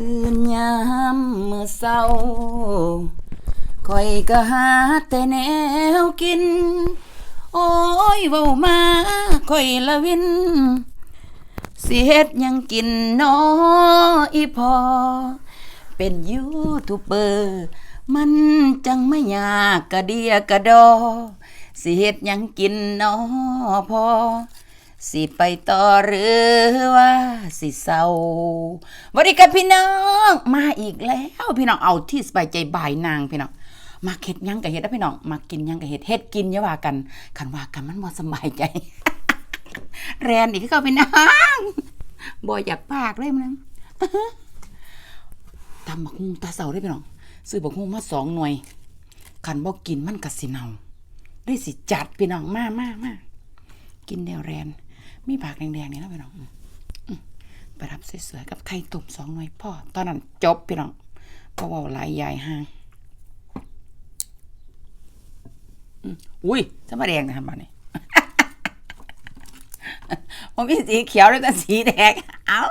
ตื่นยามมื้อเช้าคอยก็หาแต่แนวกิน โอ้ยเว้ามาคอยละวิน สิเฮ็ดยังกินน้ออีพอ เป็นยูทูบเบอร์ มันจังไม่ยากกะเดียกะดอ สิเฮ็ดยังกินน้อพอ สิไปต่อหรือว่าสิเศร้าบริการพี่น้องมาอีกแล้วพี่น้องเอาที่สบายใจบ่ายนางพี่น้องมาเฮ็ดยังกับเฮ็ดนะพี่น้องมากินยังกับเฮ็ดเฮ็ดกินอย่าว่ากันคันว่ากันมันบ่สบายใจ แรนอีกเขาพี่น้องบ่อยากปากเลยมันตำบักฮุงตาเสาได้พี่น้องซื้อบักฮุงมาสองหน่วยคันบ่กินมันก็สิเนาได้สิจัดพี่น้องมามามากินแนวแรน มีผักแดงๆนี่นะพี่น้องไปรับสวยๆกับไข่ตุ่มสองหน่วยพ่อ ตอนนั้นจบพี่น้องเพราะว่าหลายยายห่างอุ้ยจะมาแดงนะครับบ้านนี้ผมมีสีเขียวแล้วก็สีแดง เอา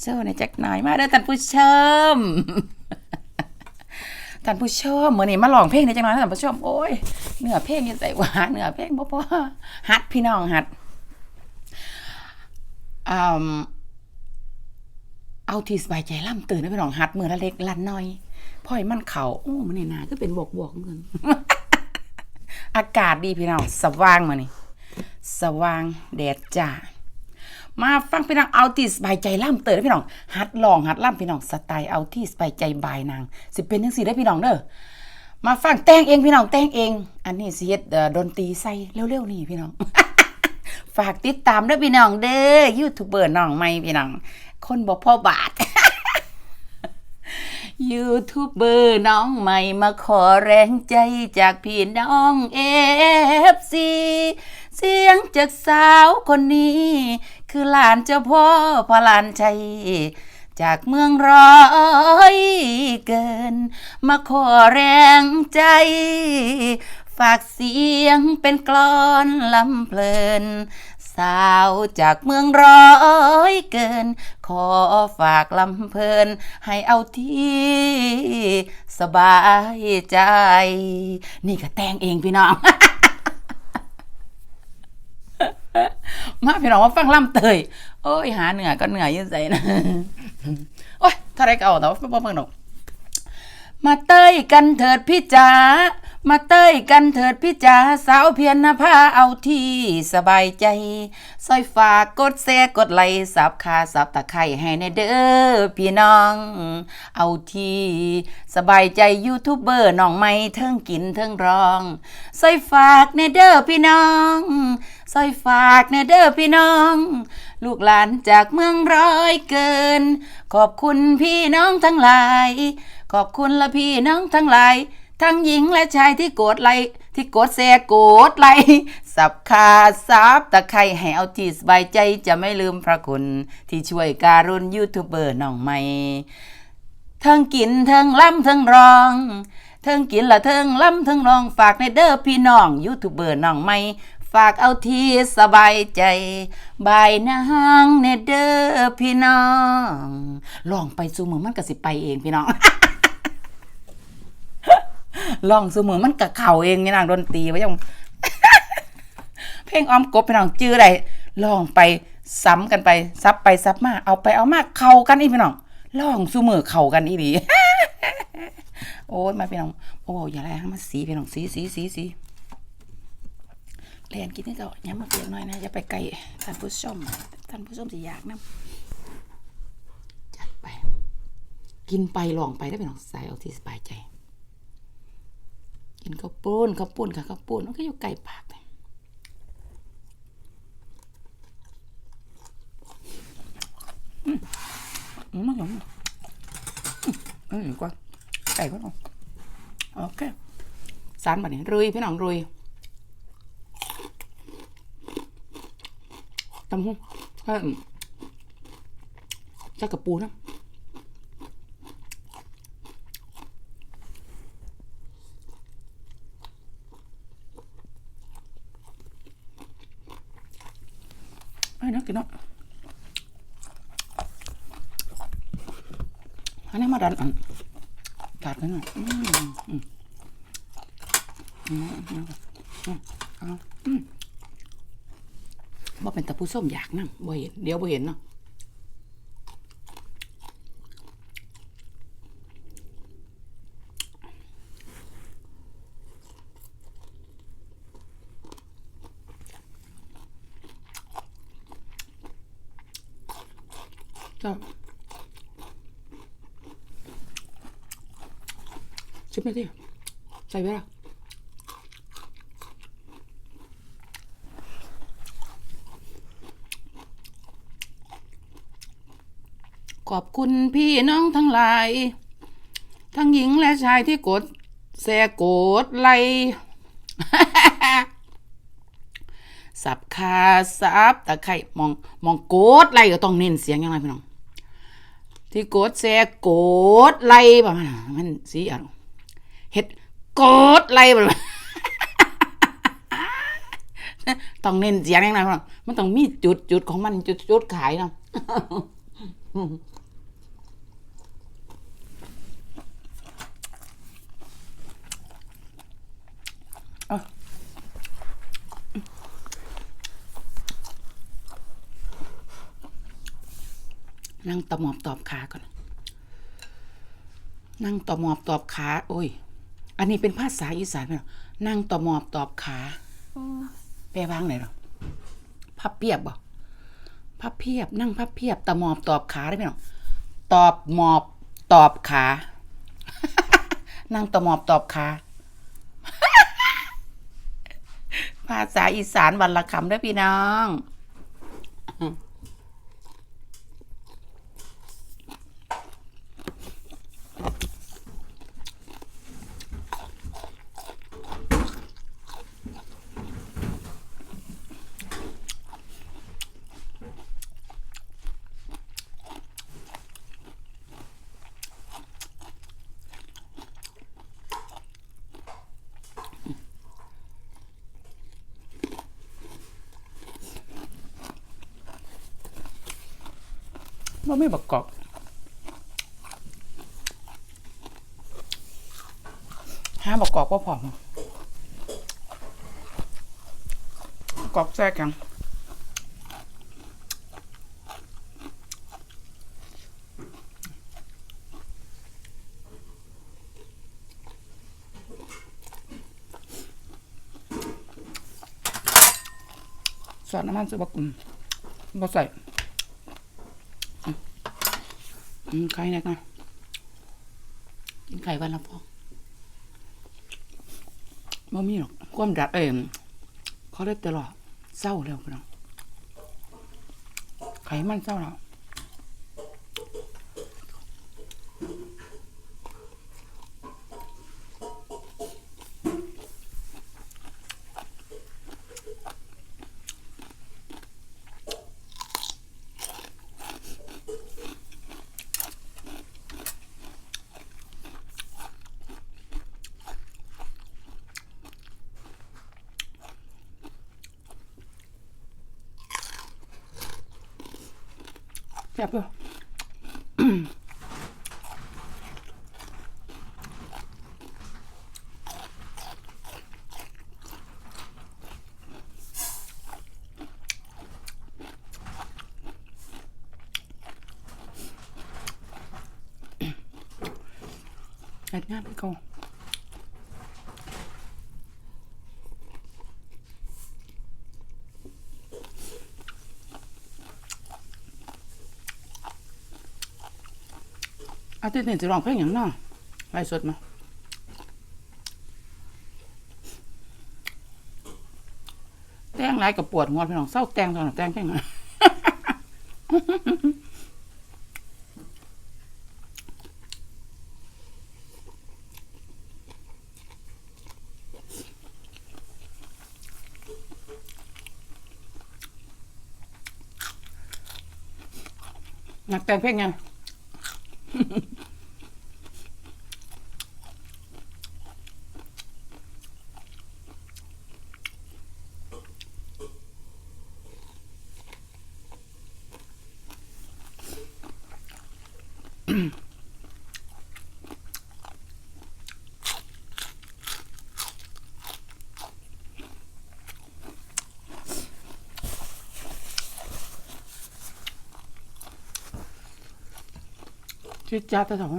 โซ่ในอยจักหน่อยมาเด้อท่านผู้ชมท่านผู้ชมเมื่อนี้มาลองเพลงในอยจังหน่อยนะท่านผู้ชมโอ้ยเนื้อเพลงยังใส่หวานเนื้อเพลงบ่พอฮัดพี่น้องฮัด เอาที่สบายใจล่ำตื่นนะพี่น้องฮัดมือละเล็กลันน้อยพ่อยมันเขาโอ้มันเนี่ยนาก็เป็นบวกบวกเหมือนอากาศดีพี่น้องสว่างมานี่สว่างแดดจ้ามาฟังพี่น้องเอาที่สบายใจล่ำเตยพี่น้องฮัดลองฮัดล่ำพี่น้องสไตล์เอาที่สบายใจบายนางสิเป็นจังซี่ได้พี่น้องเด้อมาฟังแต่งเองพี่น้องแต่งเอง อันนี้เสิเฮ็ดดนตรีใส่เร็วๆนี่พี่น้อง ฝากติดตามด้อพี่น้องเด้อยูทูบเบอร์น้องใหม่พี่น้อง คนบ่พ่อบาทยูทูบเบอร์น้องใหม่มาขอแรงใจจากพี่น้องเอฟซีเสียงจากสาวคนนี้ คือหลานเจ้าพ่อพระลานชัยจากเมืองร้อยเกิน มาขอแรงใจ ฝากเสียงเป็นกลอนลำเพลิน สาวจากเมืองร้อยเกิน ขอฝากลำเพลิน ให้เอาที่สบายใจ นี่ก็แต่งเองพี่น้อง มาพี่น้องมาฟังลำเตยโอ้ยหาเหนื่อก็เหนืออยยืนใจนะ โอ้ยถ้าไรก็เอาแต่ว่าบ่เพิ่งดอกมาเต้ยกันเถิดพี่จ๋า มาเต้ยกันเถิดพี่จ๋าสาวเพียรนภาเอาที่สบายใจซอยฝากกดแชร์กดไลค์สับคาสับตะไคร้ให้ในเด้อพี่น้อง เอาที่สบายใจยูทูบเบอร์น้องไม่เทิงกินเทิงร้องซอยฝากในเด้อพี่น้องซอยฝากในเด้อพี่น้อง ลูกหลานจากเมืองร้อยเกิน ขอบคุณพี่น้องทั้งหลาย ขอบคุณละพี่น้องทั้งหลาย ทั้งหญิงและชายที่โกดไลที่โกดแชร์กดไลสับขาซับตะไคร้ให้เอาที่สบายใจจะไม่ลืมพระคุณ ที่ช่วยการุณยูทูบเบอร์น้องใหม่เทิงกินเทิงล่ำเทิงร้องเทิงกินละเทิงล่ำเทิงร้องฝากในเด้อพี่น้องยูทูบเบอร์น้องใหม่ฝากเอาที่สบายใจ บายนางเนเด้อพี่น้อง ลองไปซูมือมันก็สิไปเองพี่น้อง ลองซูมือมันกะเข่าเองนี่นางดนตรีไว้ยังเพลงอ้อมกบพี่น้องจื้ออะไรลองไปซ้ำกันไปซับไปซับมาเอาไปเอามาเข้ากันอีพี่น้องลองซูมือเข้ากันอีดีโอ้ยมาพี่น้องโอ้อย่าไรให้มันสีพี่น้องสีสีสีสีเรียนกินนี่ก็ย้ำมาเปลี่ยนหน่อยนะอย่าไปไกลท่านผู้ชมท่านผู้ชมสิอยากนะจัดไป กินไปลองไปได้พี่น้องใส่เอาที่สบายใจ กินข้าวปุ้นข้าวปุ้นค่ะข้าวปุ้นมันก็อยู่ไกลปากเลยอืมอืมมันหอมอืมอืมกว่าไก่ก็เอาโอเคสารแบบนี้รุยพี่น้องรุยตำหุ้งก็จะกระปูนะ ไอ้นักกินเนาะอันนี้มาดันอันตัดกันหน่อยอืมอืมอืมอืมอาอืมบ่เป็นตะผู้ส้มอยากนั่งบ่เห็น เดี๋ยวบ่เห็นเนาะ ก็ชิมไปดิใส่ไปละขอบคุณพี่น้องทั้งหลาย ทั้งหญิงและชายที่กดแชร์กดไลสับคาสับตะไคร่มองมองโกดไล่ก็ต้องเน้นเสียงยังไงพี่น้อง ที่โกดแซ่โกดไล่ประมันมันสีอะไรเฮ็ดโกดไล่ประมาณต้องเน้นเสียงยังไงพี่นองมันต้องมีจุดจุดของมันจุดจุดขายเนาะ นั่งตะหมอบตอบขาก่อน นั่งตะหมอบตอบขา โอ้ย อันนี้เป็นภาษาอีสานไหมเนาะนั่งตะหมอบตอบขาแปลว่างไงหรอพับเพียบบ่พับเพียบ นั่งพับเพียบตะหมอบตอบขาได้ไหมเนาะตอบหมอบตอบขา นั่งตะหมอบตอบขาภาษาอีสานวันละคำด้อพี่น้อง ว่าไม่ประกอบห้าประกอบก็พอมั้งประกอบแทรกกันสอดน้ำมันสุบกอืมบ่ใส่ อืมไข่เน็กนะกินไข่วันละฟองบ่มีหรอกความดัดเอ็มเขาได้ตลอดเศร้าแล้วพี่น้องไขมันเศร้าแล้ว แซ่บเลยเฮ็ดงานไปก่อน ตย์นี้จะร้องเพลงอย่างน้อไล่สดมาแต่งหลายกับปวดหัวพี่น้องเศร้าแต่งตอนนั้นแต่งเพลงอะนักแต่งเพลงยัง จิจ้าตะสอง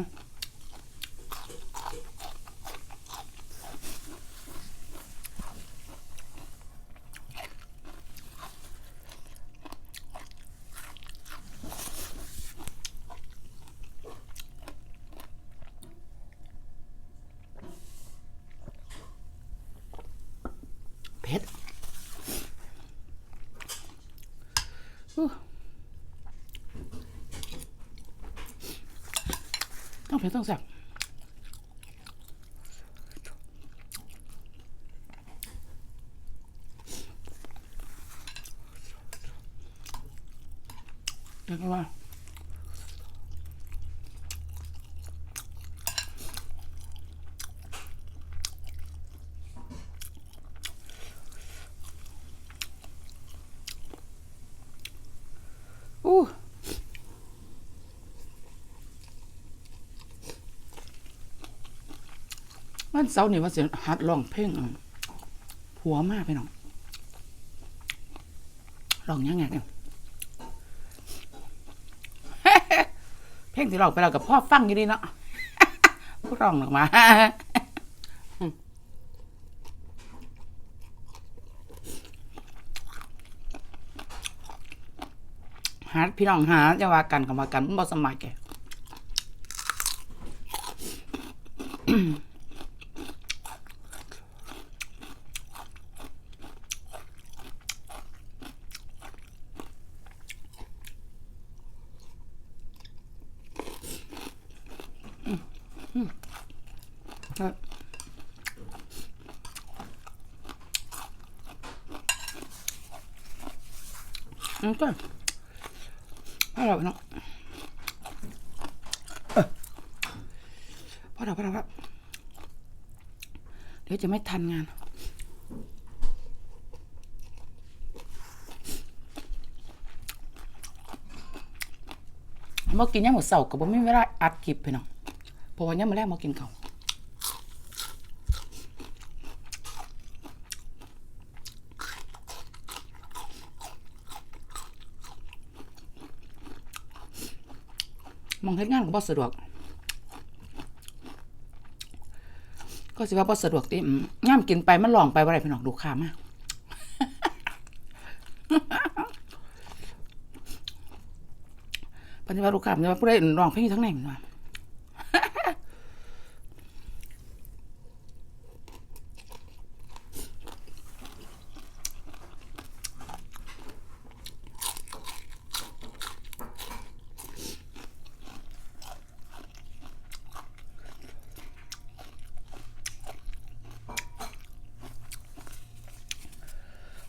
เผ็ดอู้ ต้องเผ็ดต้องแซ่บเรียกว่า อู้ วันเสาร์นี่ว่าเสียหัดร้องเพลงผัวมากไปน้องร้องยังไงเนี่ยเพลงที่ร้องไปเรากับพ่อฟังอยู่ดีเนาะพูดร้องออกมาหาพี่น้องหาจะว่ากันกับว่ากันมันบ่สมัยแก ครับอืมก็พอแล้วเนาะเออพอแล้วพอแล้วเดี๋ยวจะไม่ทันงานเมื่อกินยังหมดเสาร์ก็บ่มีเวลาอัดคลิปพี่น้อง เพราะว่ายังมาแรกมากินเขามองเฮ็ดงานก็บ่สะดวก ก็สิว่าบ่สะดวกติอืมย่ามกินไปมันลองไปบ่ได้พี่น้องดูค่ามาปัญญาลูกค้ามันว่าผู้ใดร้องเพลงอยู่ทั้งไหนมันว่า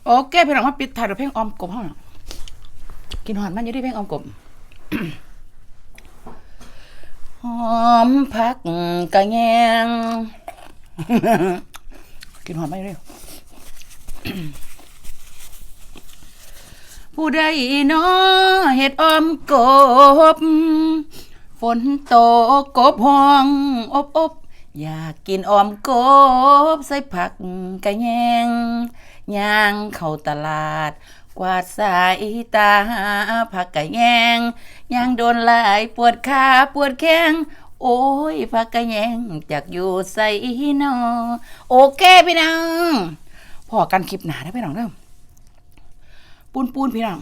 โอเคพี่น้องมาปิดถ่ายด้วยเพลงออมกบเฮาเนาะกินหอนมันอยู่ที่เพลงออมกบหอมพักกะแยงกินหอมไม่เร็วผู้ใดนาะเห็ดออมกบ ฝนตกกบห้องอบอบอยากกินออมกบ ใส่ผักกะแยง ย่างเข้าตลาด กวาดสายตาหาผักกะแยงย่างโดนหลายปวดขาปวดแข้งโอ้ยผักกะแยงจากอยู่ใส่นอโอเคพี่น้องพอกันคลิปหนาได้อพี่น้องเด้อปูนปูนพี่น้อง